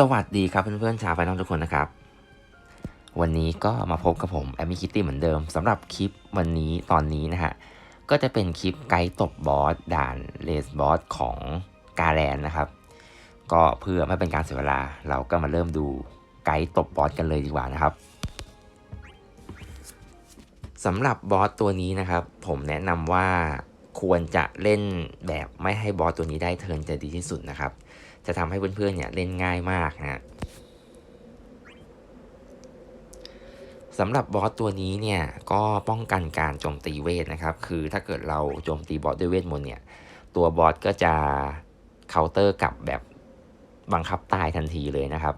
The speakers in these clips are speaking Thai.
สวัสดีครับเพื่อนๆชาวไฟนอลทุกคนนะครับ วันนี้ก็มาพบกับผมแอมมี่คิตตี้เหมือนเดิมสำหรับคลิปวันนี้ตอนนี้นะฮะ ก็จะเป็นคลิปไกด์ตบบอสด่านเลสบอสของกาแลนนะครับ ก็เพื่อไม่เป็นการเสียเวลา เราก็มาเริ่มดูไกด์ตบบอสกันเลยดีกว่านะครับสำหรับบอสตัวนี้นะครับ ผมแนะนำว่าควรจะเล่นแบบไม่ให้บอสตัวนี้ได้เทิร์นจะดีที่สุดนะครับ จะทำให้เพื่อนๆเนี่ยเล่นง่ายมากนะสำหรับบอสตัวนี้เนี่ยก็ป้องกันการโจมตีเวทนะครับ คือถ้าเกิดเราโจมตีบอสด้วยเวทมนต์เนี่ย ตัวบอสก็จะเคาน์เตอร์กลับแบบบังคับตายทันทีเลยนะครับ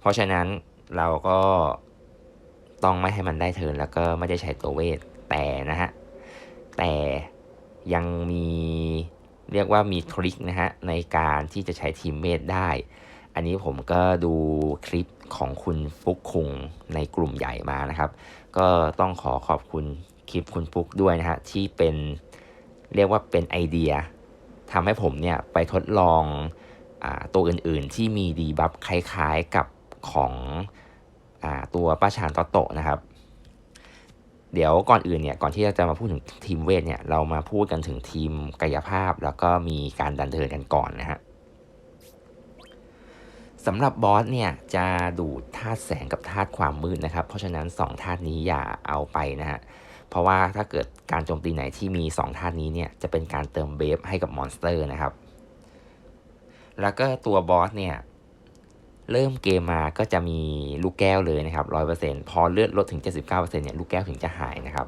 เพราะฉะนั้นเราก็ต้องไม่ให้มันได้เทิร์นแล้วก็ไม่ได้ใช้ตัวเวทแต่นะฮะแต่ยังมี เรียกว่ามีทริคนะฮะในการที่จะใช้ทีมเมทได้ อันนี้ผมก็ดูคลิปของคุณฟุกคุงในกลุ่มใหญ่มานะครับ ก็ต้องขอขอบคุณคลิปคุณฟุกด้วยนะฮะที่เป็นเรียกว่าเป็นไอเดียทำให้ผมเนี่ยไปทดลองอตัวอื่นๆที่มีดีบัฟคล้ายๆกับของอตัวป้าชานโตโตะนะครับ เดี๋ยวก่อนอื่นเนี่ยก่อนที่จะมาพูดถึงทีมเวทเนี่ยเรามาพูดกันถึงทีมกายภาพ แล้วก็มีการดันเทินกันก่อนนะฮะสำหรับบอสเนี่ยจะดูดธาตุแสงกับธาตุความมืดนะครับ เพราะฉะนั้น2ธาตุนี้อย่าเอาไปนะฮะเพราะว่าถ้าเกิดการโจมตีไหนที่มี2ธาตุนี้เนี่ยจะเป็นการเติมเบฟให้กับมอนสเตอร์นะครับ แล้วก็ตัวบอสเนี่ย เริ่มเกมมาก็จะมีลูกแก้วเลยนะครับร้อยเปอร์เซ็นต์พอเลือดลดถึง 79%เนี่ยลูกแก้วถึงจะหายนะครับ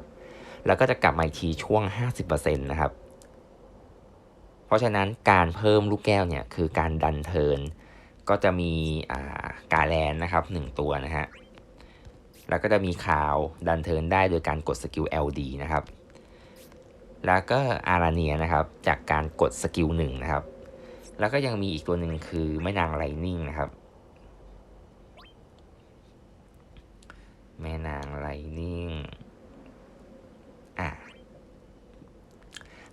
แล้วก็จะกลับมาอีกทีช่วง 50%นะครับ เพราะฉะนั้นการเพิ่มลูกแก้วเนี่ยคือการดันเทิน ก็จะมีกาแลนนะครับ1ตัวนะฮะ แล้วก็จะมีคาวดันเทินได้โดยการกดสกิล LD นะครับ แล้วก็อาราเนียนะครับจากการกดสกิลหนึ่งนะครับ แล้วก็ยังมีอีกตัวหนึ่งคือแม่นางไลนิ่งนะครับ แม่นางไลนิ่ง อะ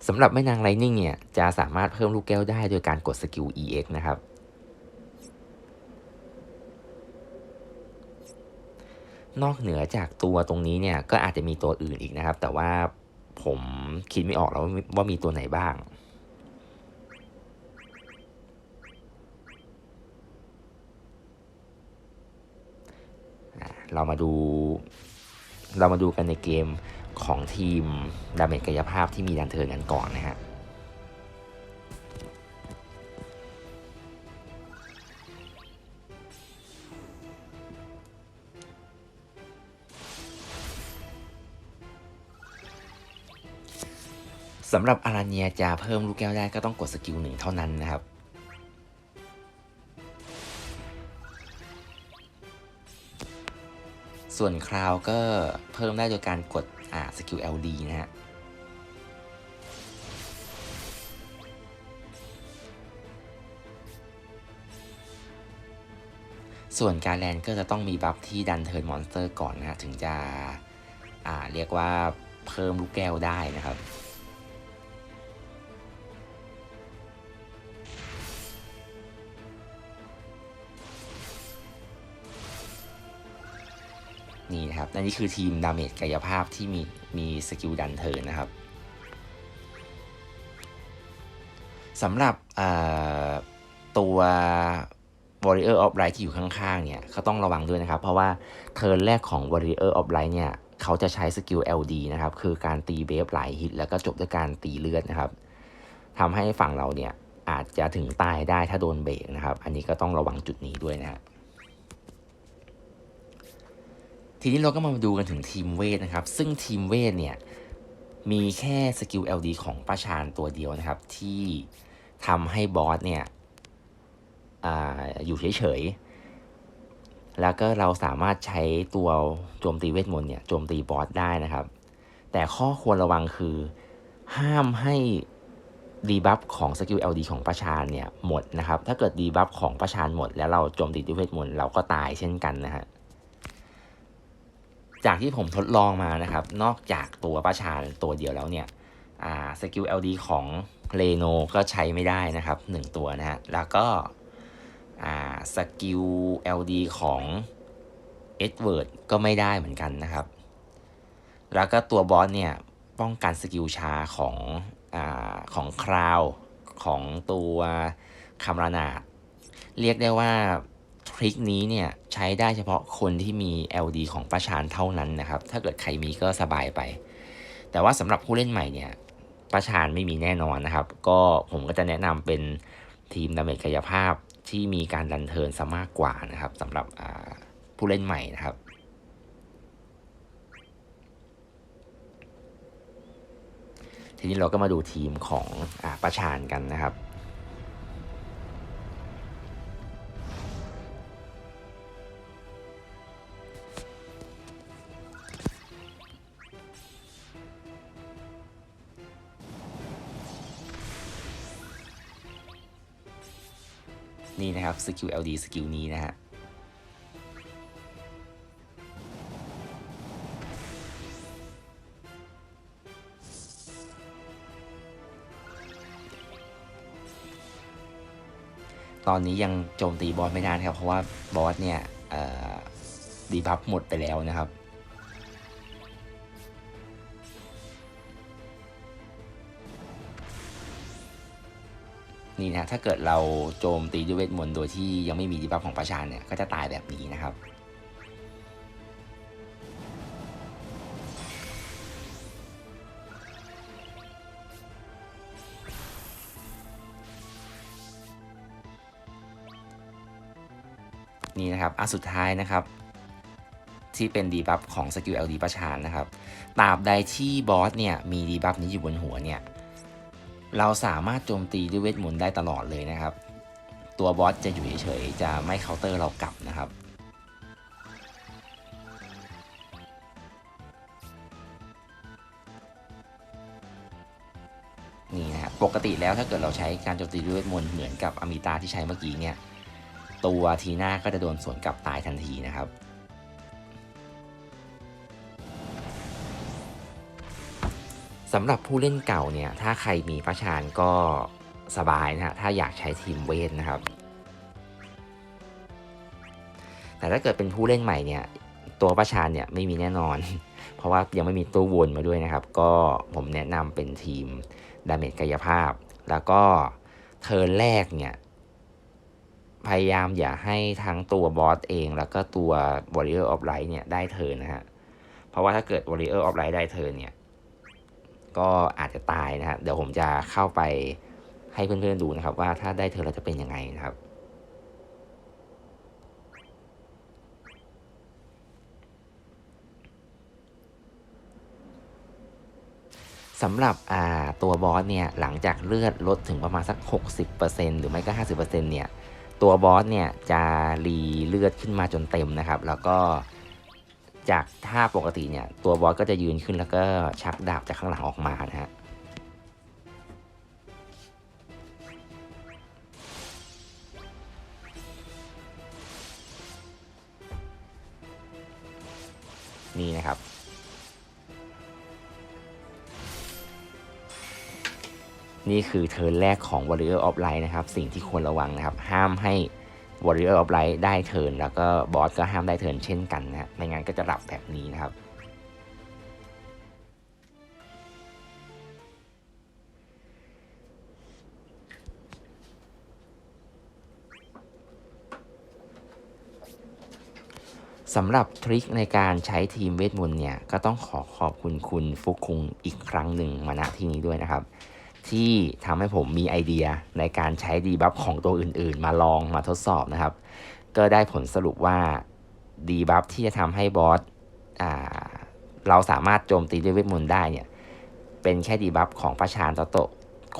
สำหรับแม่นางไลนิ่งเนี่ยจะสามารถเพิ่มลูกแก้วได้โดยการกดสกิล EX นะครับ นอกเหนือจากตัวตรงนี้เนี่ยก็อาจจะมีตัวอื่นอีกนะครับ แต่ว่าผมคิดไม่ออกแล้วว่ามีตัวไหนบ้างเรามาดู เรามาดูกันในเกมของทีมดาเมจกายภาพที่มีดันเทิร์นกันก่อนนะฮะสำหรับอาราเนียจะเพิ่มลูกแก้วได้ก็ต้องกดสกิลหนึ่งเท่านั้นนะครับ ส่วนคราวก็เพิ่มได้โดยการกดอ่าสกิล LD นะฮะส่วนการแลนก็จะต้องมีบัฟที่ดันเทิร์นมอนสเตอร์ก่อนนะฮะถึงจะอ่าเรียกว่าเพิ่มลูกแก้วได้นะครับ นี่นะครับนั่นนี่คือทีมดาเมจกายภาพที่มีมีสกิลดันเทิร์นนะครับสำหรับตัว Warrior of Light ที่อยู่ข้างๆเนี่ยเขาต้องระวังด้วยนะครับ เพราะว่าเทิร์นแรกของ Warrior of Light เนี่ยเขาจะใช้สกิล LD นะครับ คือการตีเบฟหลายฮิต แล้วก็จบด้วยการตีเลือดนะครับทำให้ฝั่งเราเนี่ยอาจจะถึงตายได้ถ้าโดนเบรกนะครับ อันนี้ก็ต้องระวังจุดนี้ด้วยนะครับ ทีนี้เราก็มาดูกันถึงทีมเวทนะครับ ซึ่งทีมเวทเนี่ย มีแค่สกิล LD ของป้าชานตัวเดียวนะครับ ที่ทำให้บอสเนี่ยออยู่เฉยๆ แล้วก็เราสามารถใช้ตัวโจมตีเวทมนต์เนี่ยโจมตีบอสได้นะครับ แต่ข้อควรระวังคือห้ามให้ดีบัฟของสกิล LD ของป้าชานเนี่ยหมดนะครับ ถ้าเกิดดีบัฟของป้าชานหมด แล้วเราโจมตีด้วยเวทมนต์เราก็ตายเช่นกันนะฮะ จากที่ผมทดลองมานะครับ นอกจากตัวป้าชาญตัวเดียวแล้วเนี่ยสกิล LD ของเลโนก็ใช้ไม่ได้นะครับ 1 ตัวนะฮะ แล้วก็อ่าสกิล LD ของเอ็ดเวิร์ดก็ไม่ได้เหมือนกันนะครับ แล้วก็ตัวบอสเนี่ยป้องกันสกิลชาของอ่าของคราวของตัวคารานาดเรียกได้ว่า ทริคนี้เนี่ยใช้ได้เฉพาะคนที่มี LD ของประชานเท่านั้นนะครับ ถ้าเกิดใครมีก็สบายไป แต่ว่าสำหรับผู้เล่นใหม่เนี่ยประชานไม่มีแน่นอนนะครับ ก็ผมก็จะแนะนำเป็นทีมดาเมจกายภาพที่มีการดันเทินซะมากกว่านะครับสำหรับผู้เล่นใหม่นะครับทีนี้เราก็มาดูทีมของอประชานกันนะครับ นี่นะครับสกิล LD สกิลนี้นะฮะตอนนี้ยังโจมตีบอสไม่ได้นครับ เพราะว่าบอสเนี่ยดีบัฟหมดไปแล้วนะครับ นี่นะถ้าเกิดเราโจมตีด้วยเวทมนต์โดยที่ยังไม่มีดีบัฟของประชานเนี่ยก็จะตายแบบนี้นะครับนี่นะครับอันสุดท้ายนะครับ ที่เป็นดีบัฟของสกิล LD ประชานนะครับตราบใดที่บอสเนี่ยมีดีบัฟนี้อยู่บนหัวเนี่ย เราสามารถโจมตีด้วยเวทมนต์ได้ตลอดเลยนะครับ ตัวบอสจะอยู่เฉยๆจะไม่เคาน์เตอร์เรากลับนะครับ นี่นะครับปกติแล้วถ้าเกิดเราใช้การโจมตีด้วยเวทมนต์เหมือนกับอมิตาที่ใช้เมื่อกี้เนี่ย ตัวทีน่าก็จะโดนสวนกลับตายทันทีนะครับ สำหรับผู้เล่นเก่าเนี่ย ถ้าใครมีประชานก็สบายนะฮะ ถ้าอยากใช้ทีมเวทนะครับ แต่ถ้าเกิดเป็นผู้เล่นใหม่เนี่ย ตัวประชานเนี่ยไม่มีแน่นอน เพราะว่ายังไม่มีตู้วนมาด้วยนะครับ ก็ผมแนะนำเป็นทีมดาเมจกายภาพ แล้วก็เทิร์นแรกเนี่ยพยายามอย่าให้ทั้งตัวบอสเอง แล้วก็ตัว Warrior of Light เนี่ยได้เทิร์นนะฮะ เพราะว่าถ้าเกิด Warrior of Light ได้เทิร์นเนี่ย ก็อาจจะตายนะฮะเดี๋ยวผมจะเข้าไปให้เพื่อนๆดูนะครับ ว่าถ้าได้เทิร์นเราจะเป็นยังไงนะครับสำหรับตัวบอสเนี่ยหลังจากเลือดลดถึงประมาณสัก 60%หรือไม่ก็ 50%เนี่ยตัวบอสเนี่ยจะรีเลือดขึ้นมาจนเต็มนะครับ แล้วก็ จากท่าปกติเนี่ย ตัวบอสก็จะยืนขึ้นแล้วก็ชักดาบจากข้างหลังออกมานะฮะนี่นะครับ นี่คือเทิร์นแรกของ Warrior of Light นะครับ สิ่งที่ควรระวังนะครับ ห้ามให้ Warrior of Light ได้เทิร์นแล้วก็บอสก็ห้ามได้เทิร์นเช่นกันนะไม่งั้นก็จะหลับแบบนี้นะครับสำหรับทริคในการใช้ทีมเวทมนต์เนี่ย ก็ต้องขอขอบคุณคุณฟุกคุงอีกครั้งหนึ่งมาณที่นี้ด้วยนะครับ ที่ทำให้ผมมีไอเดียในการใช้ดีบัฟของตัวอื่นๆ มาลองมาทดสอบนะครับ ก็ได้ผลสรุปว่าดีบัฟที่จะทำให้บอสเราสามารถโจมตีด้วยเวทมนต์ได้เนี่ยเป็นแค่ดีบัฟของประชานโตโต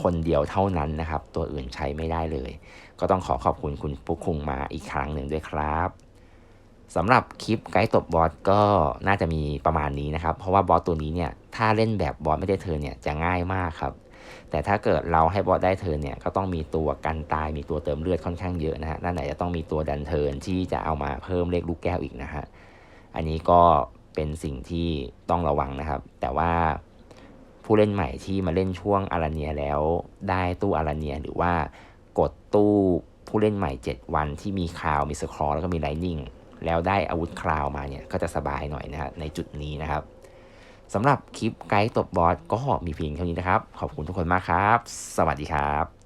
คนเดียวเท่านั้นนะครับ ตัวอื่นใช้ไม่ได้เลย ก็ต้องขอขอบคุณคุณฟุกคุงมาอีกครั้งหนึ่งด้วยครับสำหรับคลิปไกด์ตบบอสก็น่าจะมีประมาณนี้นะครับ เพราะว่าบอสตัวนี้เนี่ยถ้าเล่นแบบบอสไม่ได้เทิร์นเนี่ยจะง่ายมากครับ แต่ถ้าเกิดเราให้บอสได้เทินเนี่ยก็ต้องมีตัวกันตายมีตัวเติมเลือดค่อนข้างเยอะนะฮะนั่นไหนจะต้องมีตัวดันเทินที่จะเอามาเพิ่มเลขลูกแก้วอีกนะฮะอันนี้ก็เป็นสิ่งที่ต้องระวังนะครับ แต่ว่าผู้เล่นใหม่ที่มาเล่นช่วงอาราเนียแล้วได้ตู้อาราเนียหรือว่ากดตู้ผู้เล่นใหม่ 7 วันที่มีคราวมีสครอแล้วก็มีไลนิ่งแล้วได้อาวุธคราวมาเนี่ยก็จะสบายหน่อยนะครับในจุดนี้นะครับ สำหรับคลิปไกด์ตบบอสก็มีเพียงเท่านี้นะครับ ขอบคุณทุกคนมากครับ สวัสดีครับ